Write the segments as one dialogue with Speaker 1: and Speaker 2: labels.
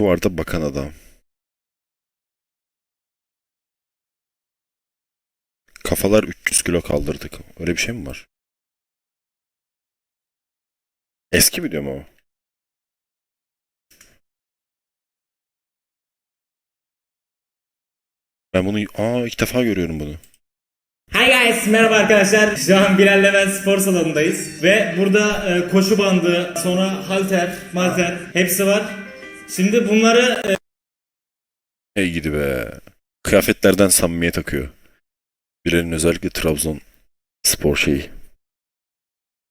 Speaker 1: Aksuar'da bakan adam. Kafalar 300 kilo kaldırdık. Öyle bir şey mi var? Eski video mu o? Ben bunu aa ilk defa görüyorum bunu.
Speaker 2: Hi guys, merhaba arkadaşlar. Şu an Bilal Levent spor salonundayız. Ve burada e, koşu bandı, sonra halter, malter hepsi var. Şimdi bunları e,
Speaker 1: Hey gidi be. Kıyafetlerden samimiyet akıyor. Bilal'in özellikle Trabzon spor şeyi.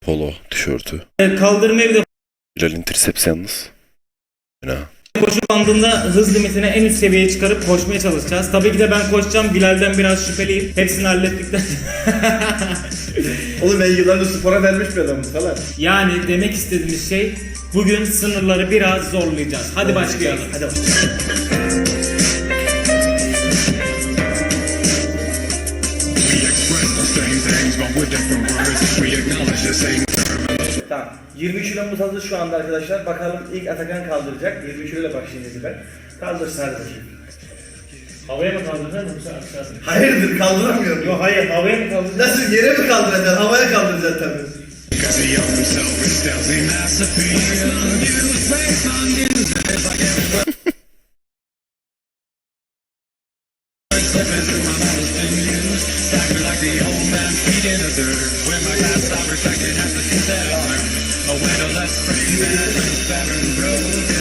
Speaker 1: Polo tişörtü.
Speaker 2: e, kaldırma evde
Speaker 1: Bilal'in triceps yalnız. Fena.
Speaker 2: koşu bandında hız limitini en üst seviyeye çıkarıp koşmaya çalışacağız. Tabii ki de ben koşacağım. Bilal'den biraz şüpheliyim. Hepsini hallettikten
Speaker 3: Oğlum ben yıllardır spora vermiş bir adamım falan.
Speaker 2: Yani demek istediğimiz şey bugün sınırları biraz zorlayacağız. Hadi başlayalım.
Speaker 3: Hadi bak. Tamam. 23 kilomuz hazır şu anda arkadaşlar. Bakalım ilk Atakan kaldıracak. 23 kilo ile başlayacağız ben. Kaldırsın hadi bakayım.
Speaker 2: Havaya mı kaldıracaksın yoksa aşağıya mı?
Speaker 3: Hayırdır kaldıramıyorum.
Speaker 2: Yok hayır havaya mı kaldıracaksın?
Speaker 3: Nasıl yere mi kaldıracaksın? Havaya kaldıracaksın tabii.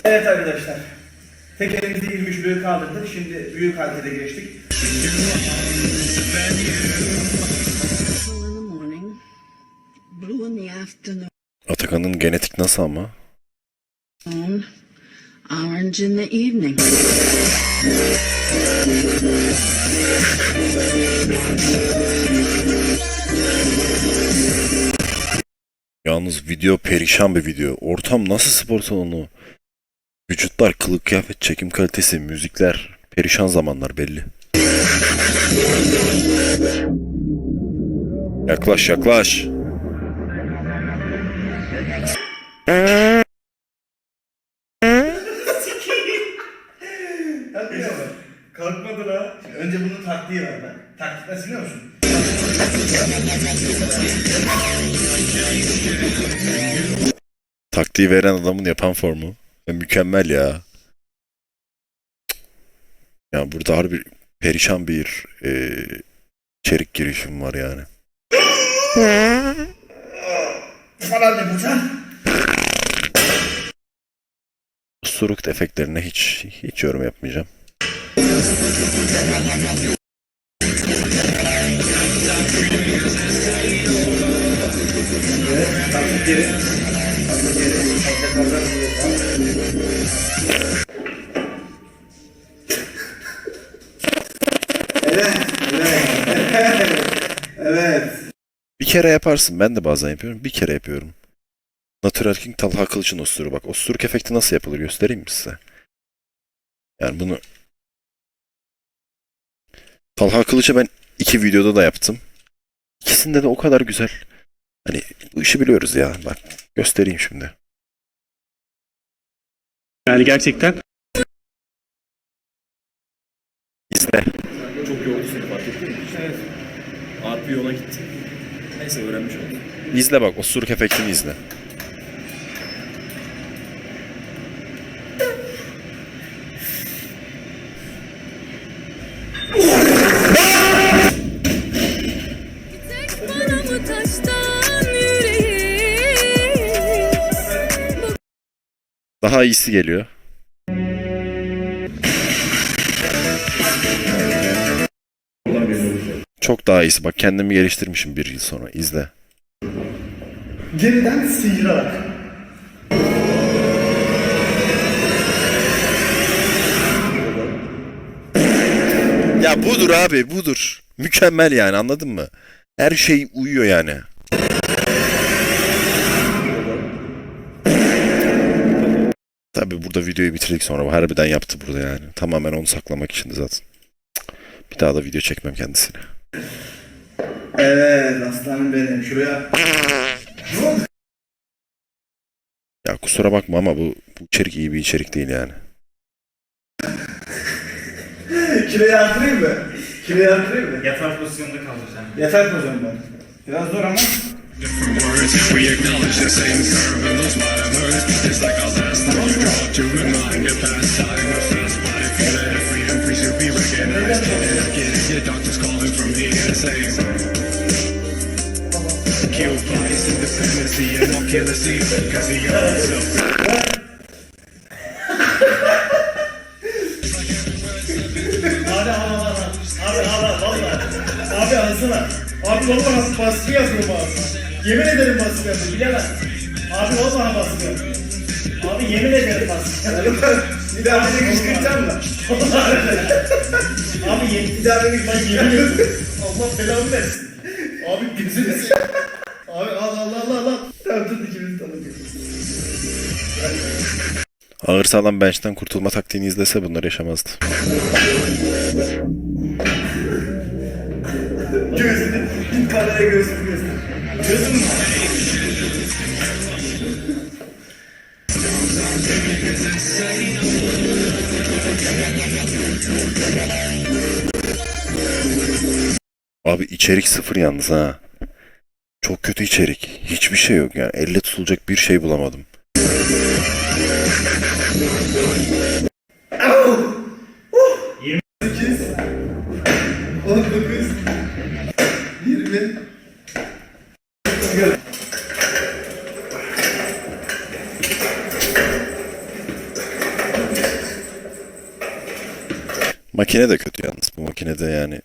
Speaker 3: Evet arkadaşlar. Tek elimizde 23 kiloyu kaldırdık. Şimdi büyük harekete geçtik.
Speaker 1: Atakan'ın genetik nasıl ama?
Speaker 4: orange in the evening.
Speaker 1: Yalnız video perişan bir video. Ortam nasıl spor salonu? Vücutlar, kılık kıyafet, çekim kalitesi, müzikler. Perişan zamanlar belli. Yaklaş yaklaş.
Speaker 3: Kalkmadı la. Önce bunun taktiği var bak. Taktik nasıl biliyor musun?
Speaker 1: Taktiği veren adamın yapan formu. Ya mükemmel ya. Ya burada harbi perişan bir e, içerik girişim var yani.
Speaker 3: Falan yapacaksın.
Speaker 1: Suruk efektlerine hiç hiç yorum yapmayacağım.
Speaker 3: Evet. Evet. Evet.
Speaker 1: Bir kere yaparsın. Ben de bazen yapıyorum. Bir kere yapıyorum. Natural King Talha Kılıç'ın osuru. Bak osuruk efekti nasıl yapılır göstereyim mi size? Yani bunu Talha Kılıç'ı ben iki videoda da yaptım. İkisinde de o kadar güzel. Hani bu işi biliyoruz ya. Bak göstereyim şimdi.
Speaker 5: Yani gerçekten
Speaker 1: İzle.
Speaker 6: Çok yordu seni fark ettin mi? Evet. RP yola gitti. Neyse öğrenmiş olduk.
Speaker 1: İzle bak osuruk efektini izle. Daha iyisi geliyor. Çok daha iyisi. Bak kendimi geliştirmişim bir yıl sonra. İzle.
Speaker 3: Geriden sıyırarak.
Speaker 1: Ya budur abi budur. Mükemmel yani anladın mı? Her şey uyuyor yani. Tabi burada videoyu bitirdik sonra. Bu harbiden yaptı burada yani. Tamamen onu saklamak için zaten. Bir daha da video çekmem kendisine.
Speaker 3: Evet aslanım benim. Şuraya.
Speaker 1: Ya kusura bakma ama bu, bu içerik iyi bir içerik değil yani.
Speaker 3: Kiloyu artırayım mı? Kiloyu artırayım mı?
Speaker 2: Yatar pozisyonda kalacağım.
Speaker 3: Yatar hocam ben. Biraz zor ama. Abi al al. Abi al valla. Abi alsana. Abi valla baskı yapıyor bazı. Yemin ederim baskı yapıyor. Bilemem. Abi valla baskı yapıyor. Abi yemin ederim baskı yapıyor. Bir daha beni kışkırtacağım mı? Abi yemin, bir daha beni ben yemin ederim. Allah belamı versin. Abi gözünü seveyim. Abi al al al al al. Tamam tut ikimiz tanıdık.
Speaker 1: Ağır sağlam bench'ten kurtulma taktiğini izlese bunları yaşamazdı.
Speaker 3: Gözünü. Kameraya gözünü göster.
Speaker 1: Abi içerik sıfır yalnız ha. Çok kötü içerik. Hiçbir şey yok yani. Elle tutulacak bir şey bulamadım.
Speaker 3: On dokuz. Yirmi.
Speaker 1: Makine de kötü yalnız. Bu makinede yani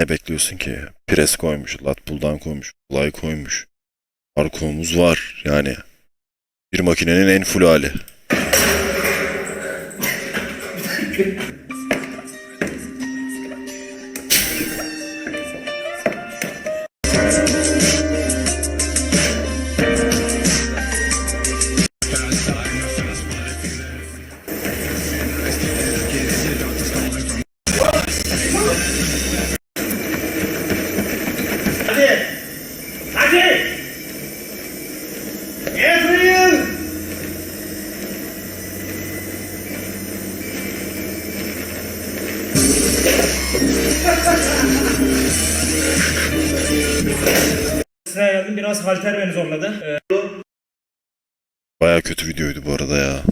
Speaker 1: ne bekliyorsun ki? Pres koymuş, lat pull'dan koymuş, fly koymuş. Arkomuz var yani. Bir makinenin en full hali.
Speaker 2: biraz halter zorladı. Ee,
Speaker 1: Baya kötü videoydu bu arada ya.